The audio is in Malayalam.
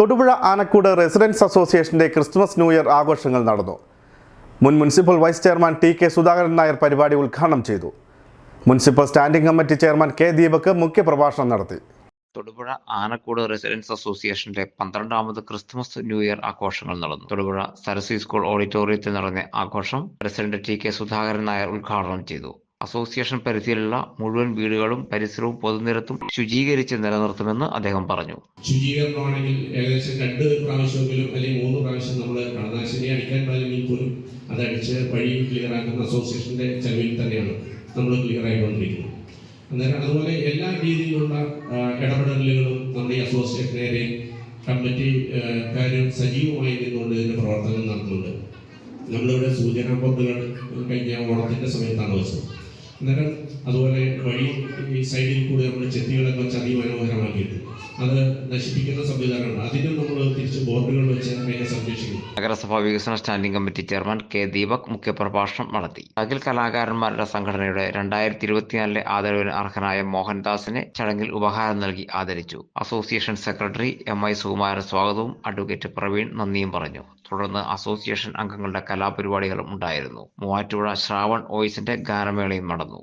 തൊടുപുഴ ആനക്കൂട് റെസിഡൻസ് അസോസിയേഷന്റെ ക്രിസ്മസ് ന്യൂ ഇയർ ആഘോഷങ്ങൾ നടന്നു. മുൻ municipal vice chairman T K Sudhakaran Nair പരിപാടി ഉദ്ഘാടനം ചെയ്തു. Municipal standing committee chairman K Deepak മുഖ്യപ്രഭാഷണം നടത്തി. തൊടുപുഴ ആനക്കൂട് റെസിഡൻസ് അസോസിയേഷന്റെ പന്ത്രണ്ടാമത് ക്രിസ്മസ് ന്യൂ ഇയർ ആഘോഷങ്ങൾ നടന്നു. തൊടുപുഴ സരസ്വതി സ്കൂൾ ഓഡിറ്റോറിയത്തിൽ നടന്ന ആഘോഷം president T K Sudhakaran Nair ഉദ്ഘാടനം ചെയ്തു. അസോസിയേഷൻ പരിധിയിലുള്ള മുഴുവൻ വീടുകളും പരിസരവും പൊതുനിരത്തും ശുചീകരിച്ച് നിലനിർത്തുമെന്ന് അദ്ദേഹം പറഞ്ഞു. ശുചീകരണമാണെങ്കിൽ ഏകദേശം രണ്ട് പ്രാവശ്യമെങ്കിലും അല്ലെങ്കിൽ മൂന്ന് പ്രാവശ്യം നമ്മൾ കടനാശിനി അടിക്കാൻ പാടില്ലെങ്കിൽ പോലും അതടിച്ച് വഴി ക്ലിയർ ആക്കുന്ന അസോസിയേഷന്റെ ചെലവിൽ തന്നെയാണ് നമ്മൾ ക്ലിയർ ആയിക്കൊണ്ടിരിക്കുന്നത്. അന്നേരം അതുപോലെ എല്ലാ രീതിയിലുള്ള ഇടപെടലുകളും നമ്മുടെ ഈ അസോസിയേഷനേരെ കമ്മിറ്റി കാര്യം സജീവമായി നിന്നുകൊണ്ട് ഇതിന്റെ പ്രവർത്തനം നടത്തുന്നുണ്ട്. നമ്മളിവിടെ സൂചനാ ബോർഡുകൾ കഴിഞ്ഞ ഓണത്തിന്റെ സമയത്താണ് വെച്ചത്. അന്നേരം അതുപോലെ വഴി ഈ സൈഡിൽ കൂടി നമ്മൾ ചെത്തികളൊക്കെ വെച്ച് അതിമനോഹരമാക്കിയിട്ട് അത് നശിപ്പിക്കുന്ന സംവിധാനമാണ്. നമ്മൾ തിരിച്ച് ബോർഡുകൾ വെച്ച് അതിനെ സംരക്ഷിക്കുന്നു നഗരസഭാ വികസന standing committee chairman K Deepak മുഖ്യപ്രഭാഷണം നടത്തി. അഖിൽ കലാകാരന്മാരുടെ സംഘടനയുടെ രണ്ടായിരത്തി ഇരുപത്തിനാലിലെ ആദരവിന് അർഹനായ മോഹൻദാസിനെ ചടങ്ങിൽ ഉപഹാരം നൽകി ആദരിച്ചു. Association secretary M I Sukumaran സ്വാഗതവും. അഡ്വക്കേറ്റ് പ്രവീൺ നന്ദിയും പറഞ്ഞു. തുടർന്ന് അസോസിയേഷൻ അംഗങ്ങളുടെ കലാപരിപാടികളും ഉണ്ടായിരുന്നു. മൂവാറ്റുപുഴ ശ്രാവൺ ഓയിസിന്റെ ഗാനമേളയും നടന്നു.